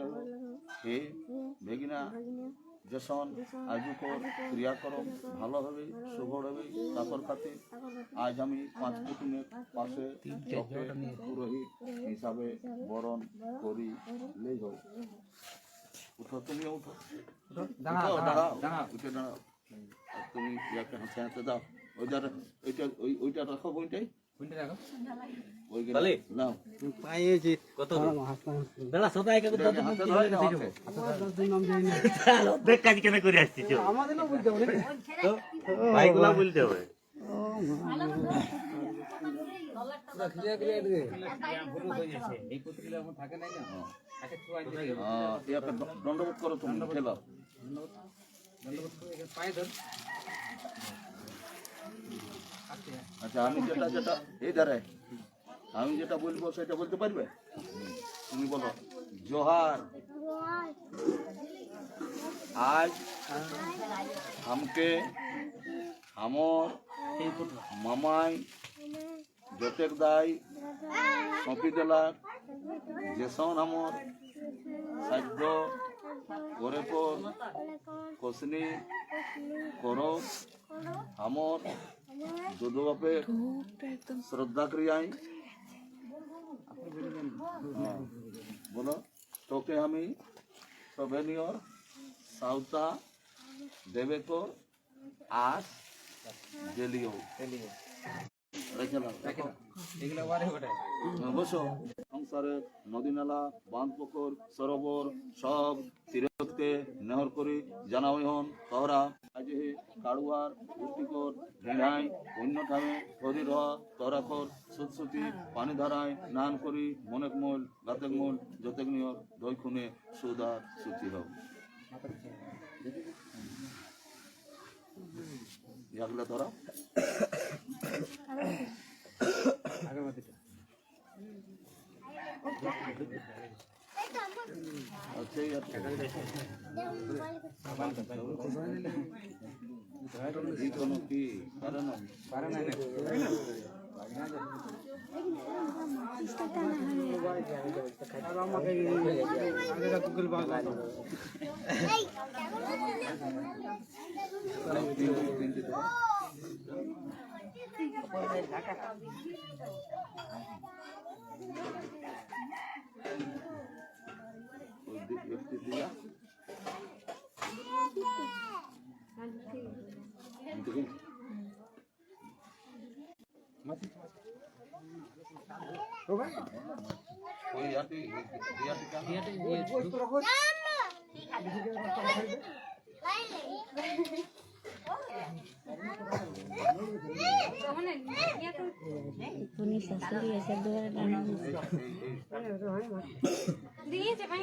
লাগাইব হে বেগিনা যেসন আজুকর ক্রিয়াকরম ভালো হবে শুভ হবে তাকর খাতে আজ আমি পাঁচ কুটুমের পাশে পুরোহিত হিসাবে বরণ করি লে যাও উঠো তুমিও উঠো। উঠো দাঁড়াও উঠে দাঁড়াও তুমি ইয়াকে হাতে হাতে দাও। ওইটা ওইটা ওই ওইটা রাখো বইটাই। নাও পাইয়েছি কত? দাদা সবাই একে এটা হাতে ধরে নাও হাতে। কাজ কেন করে আসছিস আমাদের না বুঝতে হবে ভাইগুলা বলতে হবে। আহ, ইয়াকে দ- দণ্ডবোধ করো তুমি খেলাও আচ্ছা আমি যেটা যেটা এই দাঁড়ায় আমি যেটা বলব, সেটা বলতে পারবে? তুমি বলো। জোহার। আজ আমকে আমর, মামাই জতেক দাই, সঁপি দেলার যেসন আমর, সাধ্য করে পর, কসনি, করো, আমর দুধু বাপে শ্রদ্ধা ক্রিয়াই হ্যাঁ, বলো তোকে আমি সবেনিয়র সাউতা দেবেকর আস জেলিও বসো। সংসারে নদী নালা বাঁধ পুকুর সরোবর সব তীরকে নেহর করে জানাওই হন, তহরা আজি কাড়ুয়ার পুষ্টিকর ঢেঙাই অন্য ঠামে হরি রহ তহরা কর সুতসুতি পানি ধারায় নান করি, মনেক মূল, গাতেক মূল, যতেক নিয়র, দই খুনে, সুদার সুচি হও। এই আছে। এই কোনো কি পারে না তিনটে- তিনটে ধরো। ওই দি- একটি দিয়া দেখুন ওই আটি দিয়াটি কেন উনি শাশুড়ি এসে দুয়ারে টানা দিচ্ছে দিয়েছে ভাই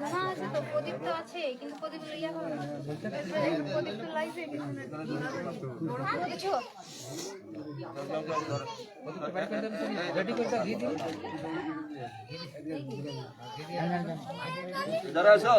ধোঁয়া আছে তো প্রদীপ তো আছে কিন্তু প্রদীপ ইয়া হবে না। প্রদীপ তো লাইছে বুঝছ যারা আছো?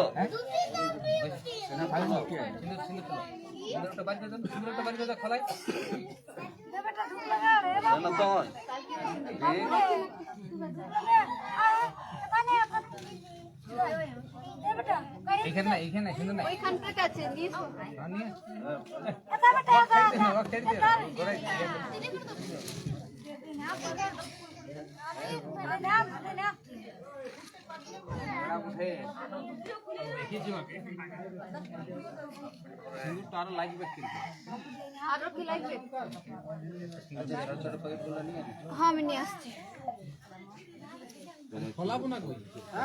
এখানে না এখানে এখানে না। ওইখানটাতে আছে নিয়েছো নিয়ে সিঁদুরটা আরও লাগবে কিন্তু আরও কি লাগবে? হ্যাঁ আমি নিয়ে আসছি। ফলাবো না কই? না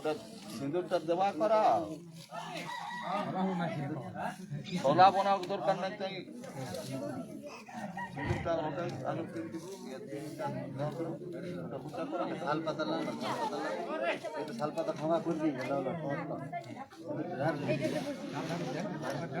ওটা সিঁদুরটা দেওয়া করা। না ছোলা বানাও দরকার নাই তাই। সিঁদুর তিনটা ওটা আলু তিন দিব করো ওটা করো শাল পাতা লাল শাল পাতা লাল এটা শাল পাতা খাওয়া করবি গেল না এটা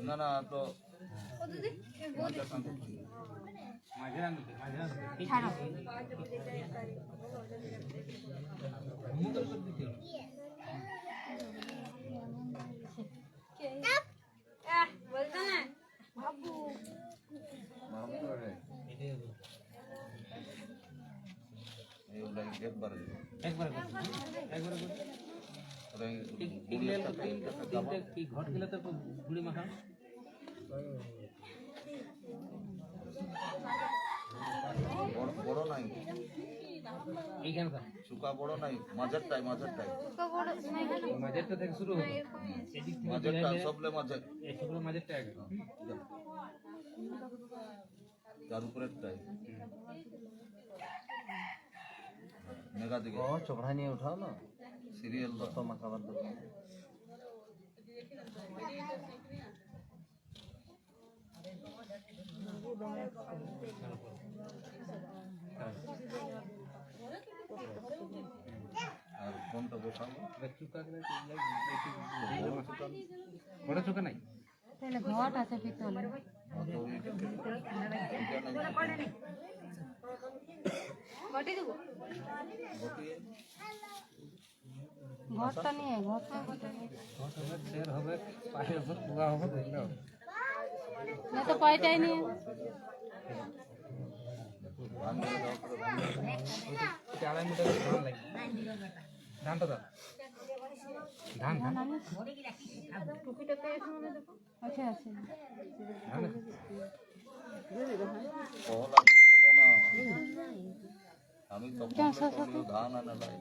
না না তো একবার দিবো। একবারে করতে হবে। একবারে করতে হবে। ওরা এই এগুলো তো তিন- তিনটে কি ঘট গেলে তো গুড়ি মাখা বড় নাই। শুকা বড় নাই মাঝেরটাই মাঝেরটাই। মাঝেরটা থেকে শুরু মাঝেরটা সবলে মাঝে এই শুক্র মাঝেরটা তার উপরেরটাই। মেগা দিকে। ও চোখড়া নিয়ে উঠাও না? সিরিয়াল তো মাখাবার দরকার। আর চুকা গেলে নাই আছে ঘরটা নিয়ে ঘরটা হবে পায়ের উপর পুয়া হবে দেখলে হবে না তো কয়টাই নিয়ে। ধান লাগবে ধানটা দাও। ধান ধান। দেখো আছে আমি তখন ধান আনা লাই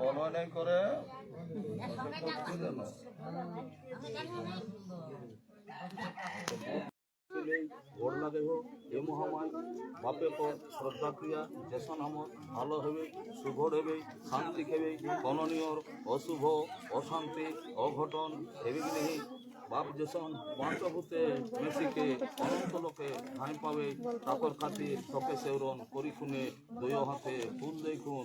অনলাইন করে হোক এ মহামায়। বাপে পর শ্রদ্ধা ক্রিয়া যেসন আমার ভালো হবে শুভ হবে শান্তি খেবে কননীয় অশুভ, অশান্তি, অঘটন, হেবে নেই বাপ যেসন পঞ্চভূতে মেসিকে অনন্ত লোকে ঠাঁই পাবে তাকর খাতির চকে সেউরন করি খুনে দৈ হাতে ফুল দেখুন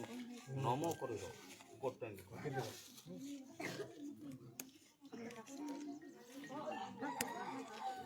নম করে হোক করতেন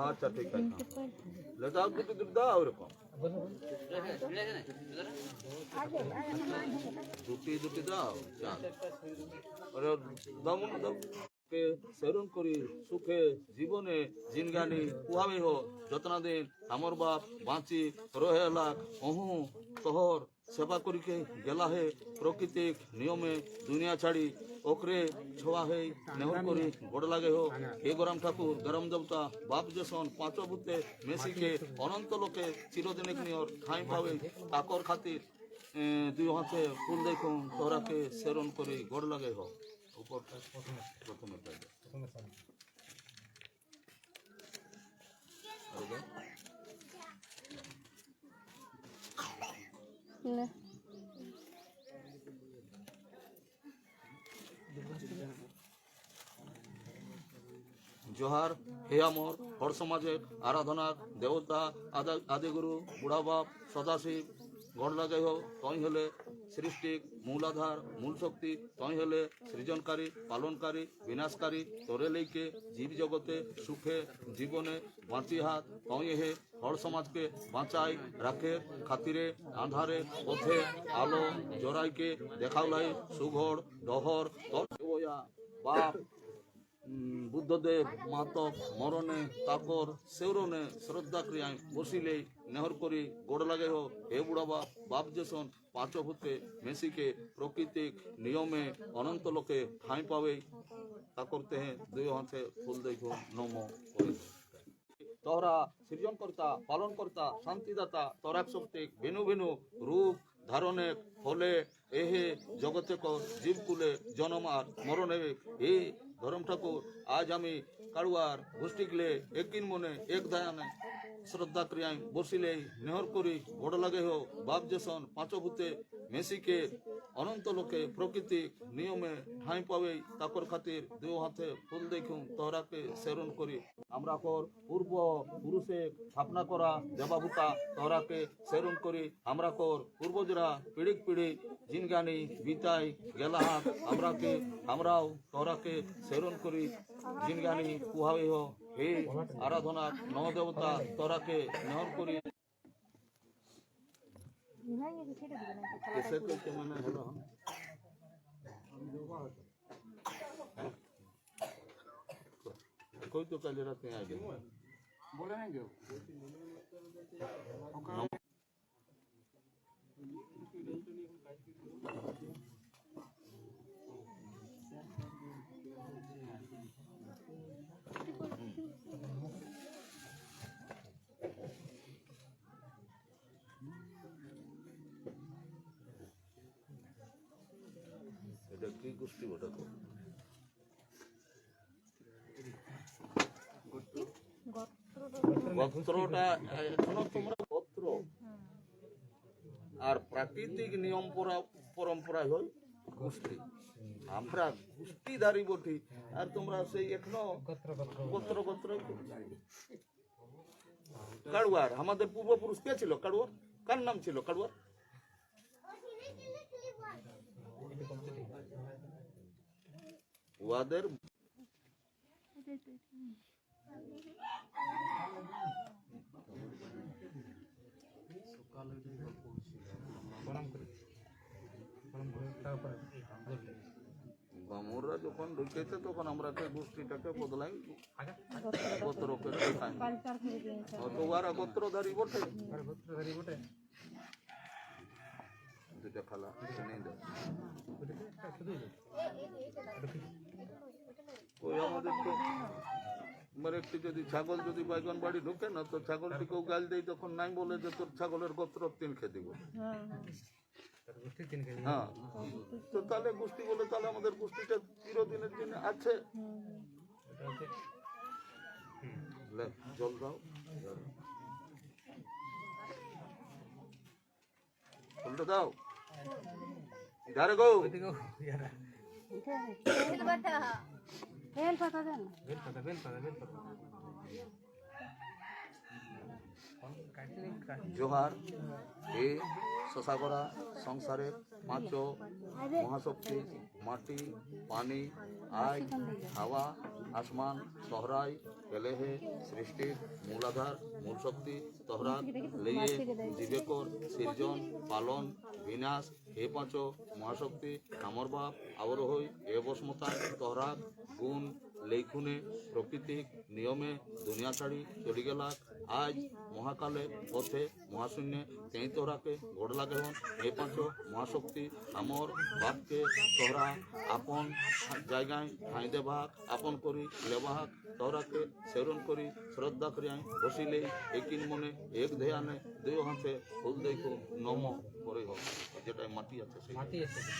আচ্ছা ঠিক আছে লেটাও দুটো দুটো দাও ওরকম দুটি দুটি দাও চাল আরে দাম না দাও কে সেরুন করি সুখে জীবনে জিনগানি কুহাবে হো যতনা দিন আমার বাপ বাঁচি রহে লাখ অহু তহর সেবা করিকে গেলা হে প্রকৃতিক নিয়মে দুনিয়া ছাড়ি ওকরে ছোয়া হে নেহর করি গোড় লাগে হো হে গরম ঠাকুর গরম দেবতা বাপ যেসন পাঁচভূতে মেসিকে অনন্ত লোকে চিরদিনে নিয়র ঠাঁই পাবে। তাকর খাতির দুই হাতে ফুল দেখুন তোরাকে সেরণ করি গোড় লাগে হো উপর প্রথমে জোহার হে আমর হর সমাজের আরাধনার দেবতা আদা- আদিগুরু বুড়াবাপ সদাশিব গড়লাগেহ তই হলে সৃষ্টিক মূলাধার মূল শক্তি তই হলে সৃজনকারী, পালনকারী, বিনাশকারী, তোরে লেইকে জীব জগতে সুখে, জীবনে বাঁচি হাত, তই হে, হর সমাজকে বাঁচাই, রাখে, খাতিরে, আধারে, পথে, আলো, জোড়াইকে দেখাওলাই সুঘর, ডহর বাপ বুদ্ধদেব মাতক মরণে, তাকর, সেউরনে শ্রদ্ধা ক্রিয়ায় বসিলেই নেহর করি গোড় লাগে হো হে বুড়াবা বাপ যেসন পাঁচ ভূতে মেসিকে প্রকৃতিক নিয়মে অনন্ত লোকে ঠাঁই পাবে, তা করতে হে দুই হাতে ফুল দেখো, নম করি। তোহরা সৃজনকর্তা, পালনকর্তা, শান্তিদাতা, তরাক শক্তি ভিনু ভিনু, রূপ ধারণে ফলে এহে জগতে জীবকুলে জনমার মরণে এ ধরম ঠাকুর, আজ আমি কাড়ুয়ার গোষ্ঠীগুলে একদিন মনে এক দায়ানে শ্রদ্ধা ক্রিয়ায় বসিলে নেহর করি বড় লাগে হো, বাপ যেসন পাঁচভূতে মেসিকে অনন্ত লোকে প্রকৃতি নিয়মে ঠাঁই পাবে, তাকর খাতির দুই হাতে ফুল দেখুন, তহরাকে সেরন করি। আমরা কর পূর্ব পুরুষে স্থাপনা করা দেবাভূতা, তহরাকে সেরন করি। আমরা কর পূর্বজরা পিড়িক পিড়ি জিনগানি বিদায় গেলাহাত আমরাকে আমরাও তোরাকে সেরণ করি। জিনগানি কুহাবে হে আরাধনা নবদেবতা তোরাকে নেহন করি। কই তো কাল রাতে আগে বলে নাই কেউ? এটা কি গোষ্ঠী ওটা তো গোত্রটা এখনও তোমরা আর প্রাকৃতিক নিয়ম পরা- পরম্পরা হই গোষ্ঠী। আমরা গোষ্ঠীধারী বটি। আর তোমরা সেই এখনও গোত্র গোত্র কাড়ুয়ার, আমাদের পূর্বপুরুষ কে ছিল কাড়ুয়ার? কার নাম ছিল কাড়ুয়ার? উহাদের প্রণাম করি প্রণাম করে তারপরে বললে যখন ঢুকেছে তখন আমরা সেই গোষ্ঠীটাকে বদলাই দেখাই অত ওরা গোত্রধারী বটে আর গোত্রধারী বটে। দুটা খালা নেই দেয় শুধু ওই আমাদের তো আমার একটি যদি ছাগল যদি বাইগন বাড়ি ঢুকে না তো ছাগলটিকেও গাল দেই তখন নাই বলে যে তোর ছাগলের গোত্র তিন খেয়ে দিব। হ্যাঁ তো তাহলে গোষ্ঠী বলে তাহলে আমাদের গোষ্ঠীটা চিরদিনের জন্য আছে। জল দাও। জলটা দাও। ধারে গো। বেল পাতা দেন। বেল পাতা বেল পাতা বেল পাতা। জোহার, এ, শশাগড়া সংসারের পাঁচ মহাশক্তি, মাটি, পানি আয় হাওয়া, আসমান তহরাই এলেহে সৃষ্টির মূলাধার মূল শক্তি তহরাত লেয়ে সৃজন, পালন, বিনাশ, হে পাঁচ, মহাশক্তি আমার বাপ আবর হই এ বসমতায় তহরাত গুণ লেখুনে প্রকৃতিক নিয়মে দুনিয়া ছাড়ি চলি গেলা। আজ মহাকালে পথে মহাশূন্যে তেই তোহরাকে গোড় লাগে হন? এ পাঁচ মহাশক্তি আমর বাপকে তোহরা আপন জায়গায় ঠাঁই দেবাহাক আপন করি লেবাহাক তোহরাকে সেরন করি শ্রদ্ধা করিয়াই বসিলে একিন মনে এক ধ্যানে দুই হাতে ফুল দেখো নম করে হোক যেটাই মাটি আছে সেই মাটি এসেছে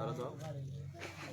আর দাও।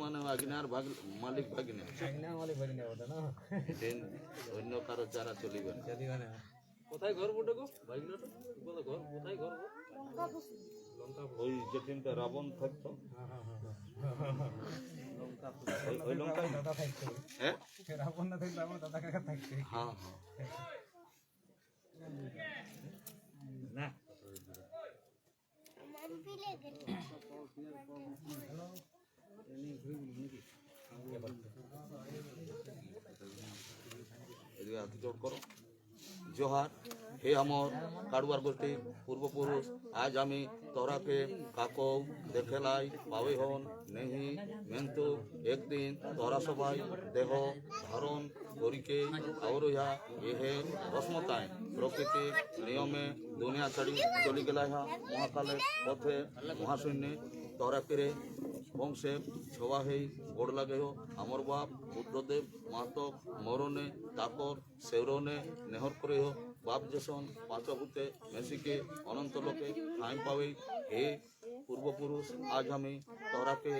মানে আগ্নার ভাগ মালিক ভাগিনে। আমাদের বলি নেব তো না? দেন অন্য কারও যারা চলিবে না। যদি মানে কোথায় ঘর বটে গো? ভাগনাটা? কোথায় ঘর কোথায় ঘর গো? ওই যেখানটা রাবণ থাকতো। ওই- ওই লঙ্কা দাদা থাকতে হ্যাঁ? রাবণ না থাকলে আমার দাদা কাকা থাকতে হ্যাঁ হ্যাঁ। না। এদিকে হাত জোড় করো। জোহার, হে আমার কাড়ুয়ার গোষ্ঠী, পূর্বপুরুষ, আজ আমি তোরাকে কাকৌ, দেখেলাই, পাবে হন, নেহি, মেন্তু, একদিন তোরা সবাই, দেহ ধারণ করিকে আর ইহা এহে রসমতায় প্রকৃতি নিয়মে দুনিয়া ছাড়ি চলি গেলা ইহা, মহাকালের পথে মহাশূন্যে তোরা পেরে বংশে ছোয়া হেই গোড় লাগে হো আমার বাপ রুদ্রদেব মাতক মরণে তাকর সেউরনে নেহর করে হো বাপ যেসন পাঁচভূতে মেসিকে অনন্ত লোকে ঠাঁই পাবে হে পূর্বপুরুষ আজ আমি তোরাকে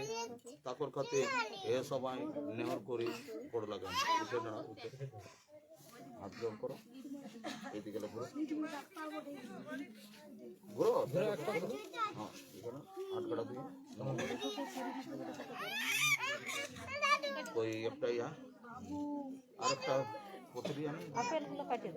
তাকর খাতে হে সবাই নেহর করে গোড় লাগান উঠে না উঠে। হাত জোর করো। এইদিকে ঘুরো। ঘুরো হ্যাঁ। ওই একটা ইয়া আর একটা আমি আপেলগুলো কাটে